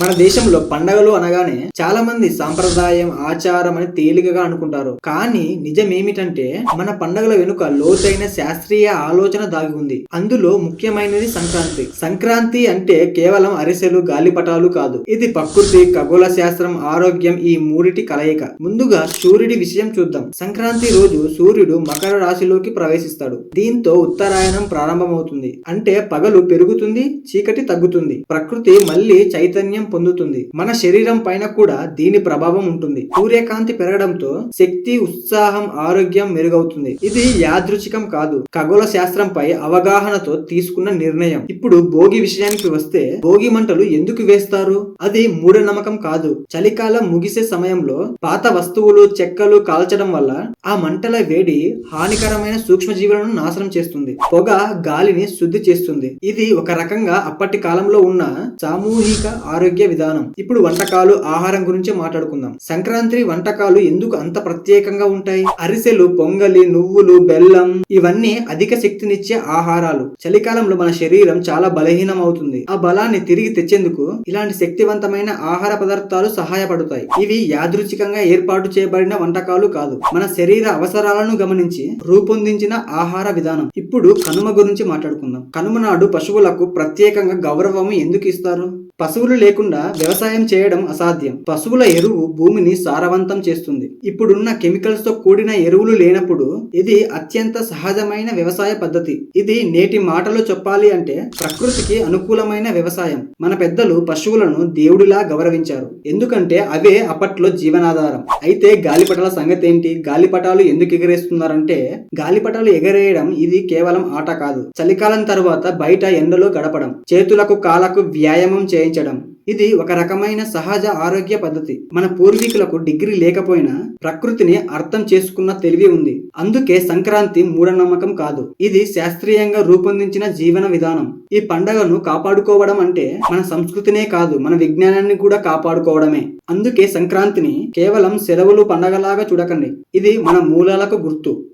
మన దేశంలో పండగలు అనగానే చాలా మంది సాంప్రదాయం ఆచారం అని తేలికగా అనుకుంటారు. కానీ నిజమేమిటంటే మన పండగల వెనుక లోతైన శాస్త్రీయ ఆలోచన దాగి ఉంది. అందులో ముఖ్యమైనది సంక్రాంతి. సంక్రాంతి అంటే కేవలం అరిసెలు గాలిపటాలు కాదు. ఇది ప్రకృతి ఖగోళ శాస్త్రం ఆరోగ్యం ఈ మూడిటి కలయిక. ముందుగా సూర్యుడి విషయం చూద్దాం. సంక్రాంతి రోజు సూర్యుడు మకర రాశిలోకి ప్రవేశిస్తాడు. దీంతో ఉత్తరాయణం ప్రారంభమవుతుంది. అంటే పగలు పెరుగుతుంది చీకటి తగ్గుతుంది. ప్రకృతి మళ్ళీ చైతన్యం పొందుతుంది. మన శరీరం పైన కూడా దీని ప్రభావం ఉంటుంది. సూర్యకాంతి పెరగడంతో శక్తి ఉత్సాహం ఆరోగ్యం మెరుగవుతుంది. ఇది యాదృచికం కాదు. ఖగోళ శాస్త్రంపై అవగాహనతో తీసుకున్న నిర్ణయం. ఇప్పుడు భోగి విషయానికి వస్తే భోగి మంటలు ఎందుకు వేస్తారు? అది మూఢనమ్మకం కాదు. చలికాలం ముగిసే సమయంలో పాత వస్తువులు చెక్కలు కాల్చడం వల్ల ఆ మంటల వేడి హానికరమైన సూక్ష్మజీవులను నాశనం చేస్తుంది. పొగ గాలిని శుద్ధి చేస్తుంది. ఇది ఒక రకంగా అప్పటి కాలంలో ఉన్న సామూహిక ఆరోగ్య విధానం. ఇప్పుడు వంటకాలు ఆహారం గురించి మాట్లాడుకుందాం. సంక్రాంతి వంటకాలు ఎందుకు అంత ప్రత్యేకంగా ఉంటాయి? అరిసెలు పొంగలి నువ్వులు బెల్లం ఇవన్నీ అధిక శక్తినిచ్చే ఆహారాలు. చలికాలంలో మన శరీరం చాలా బలహీనం అవుతుంది ఆ బలాన్ని తిరిగి తెచ్చేందుకు ఇలాంటి శక్తివంతమైన ఆహార పదార్థాలు సహాయపడతాయి. ఇవి యాదృచ్ఛికంగా ఏర్పాటు చేయబడిన వంటకాలు కాదు. మన శరీర అవసరాలను గమనించి రూపొందించిన ఆహార విధానం. ఇప్పుడు కనుమ గురించి మాట్లాడుకుందాం. కనుమ నాడు పశువులకు ప్రత్యేకంగా గౌరవం ఎందుకు ఇస్తారు? పశువులు లేకుండా వ్యవసాయం చేయడం అసాధ్యం. పశువుల ఎరువు భూమిని సారవంతం చేస్తుంది. ఇప్పుడున్న కెమికల్స్తో కూడిన ఎరువులు లేనప్పుడు ఇది అత్యంత సహజమైన వ్యవసాయ పద్ధతి. ఇది నేటి మాటలో చెప్పాలి అంటే ప్రకృతికి అనుకూలమైన వ్యవసాయం. మన పెద్దలు పశువులను దేవుడిలా గౌరవించారు. ఎందుకంటే అవే అప్పట్లో జీవనాధారం. అయితే గాలిపటాల సంగతి ఏంటి గాలిపటాలు ఎందుకు ఎగరేస్తున్నారంటే గాలిపటాలు ఎగరేయడం ఇది కేవలం ఆట కాదు. చలికాలం తర్వాత బయట ఎండలో గడపడం. చేతులకు కాలకు వ్యాయామం చేయించడం. ఇది ఒక రకమైన సహజ ఆరోగ్య పద్ధతి. మన పూర్వీకులకు డిగ్రీ లేకపోయినా ప్రకృతిని అర్థం చేసుకున్న తెలివి ఉంది. అందుకే సంక్రాంతి మూఢనమ్మకం కాదు. ఇది శాస్త్రీయంగా రూపొందించిన జీవన విధానం. ఈ పండగను కాపాడుకోవడం అంటే మన సంస్కృతినే కాదు మన విజ్ఞానాన్ని కూడా కాపాడుకోవడమే. అందుకే సంక్రాంతిని కేవలం సెలవులు పండగలాగా చూడకండి. ఇది మన మూలాలకు గుర్తు.